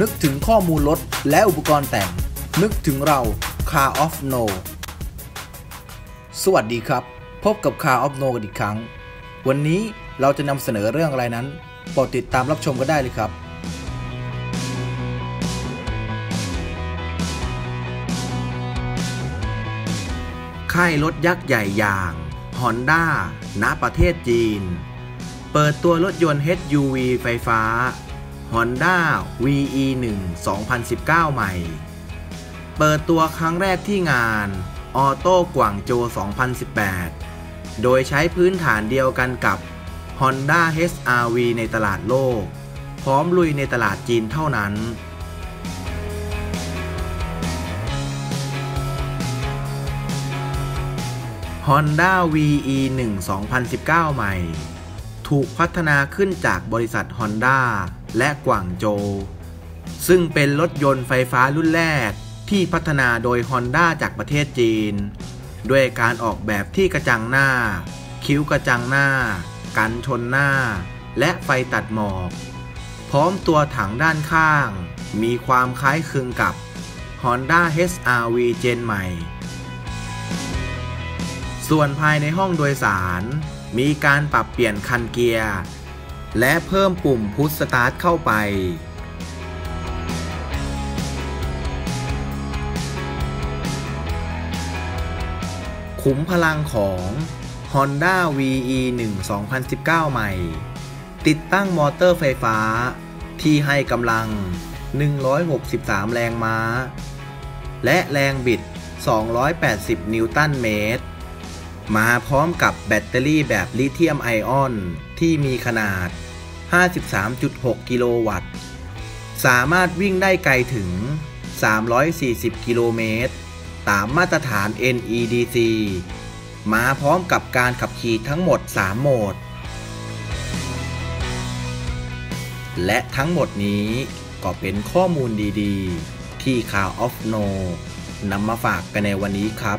นึกถึงข้อมูลรถและอุปกรณ์แต่ง นึกถึงเรา Car of No สวัสดีครับ พบกับ Car of No กันอีกครั้ง วันนี้เราจะนำเสนอเรื่องอะไรนั้นโปรดติดตามรับชมกันได้เลยครับ ค่ายรถยักษ์ใหญ่อย่าง Honda ณ ประเทศจีน เปิดตัวรถยนต์ HUV ไฟฟ้า Honda VE1 2019 ใหม่ เปิดตัวครั้งแรกที่งานออโต้กวางโจ 2018 โดยใช้พื้นฐานเดียวกันกับ Honda HRV ในตลาดโลก พร้อมลุยในตลาดจีนเท่านั้น Honda VE1 2019 ใหม่ ถูกพัฒนาขึ้นจากบริษัท Honda และกวางโจ ซึ่งเป็นรถยนต์ไฟฟ้ารุ่นแรกที่พัฒนาโดย Honda จากประเทศจีน ด้วยการออกแบบที่กระจังหน้า คิ้วกระจังหน้า กันชนหน้า และไฟตัดหมอก พร้อมตัวถังด้านข้าง มีความคล้ายคลึงกับ Honda HRV เจนใหม่ ส่วนภายในห้องโดยสาร มีการปรับเปลี่ยนคันเกียร์ และเพิ่มปุ่มพุชสตาร์ทเข้าไป ขุมพลังของ Honda VE1 2019 ใหม่ ติดตั้งมอเตอร์ไฟฟ้า ที่ให้กำลัง 163 แรงม้า และแรงบิด 280 นิวตันเมตร มาพร้อมกับแบตเตอรี่แบบลิเธียมไอออน ที่มีขนาด 53.6 กิโลวัตต์ สามารถวิ่งได้ไกลถึง 340 กิโลเมตร ตามมาตรฐาน NEDC มาพร้อมกับการขับขี่ทั้งหมด 3 โหมด และทั้งหมดนี้ก็เป็นข้อมูลดีๆ ที่ Car of No นำมาฝากกันในวันนี้ครับ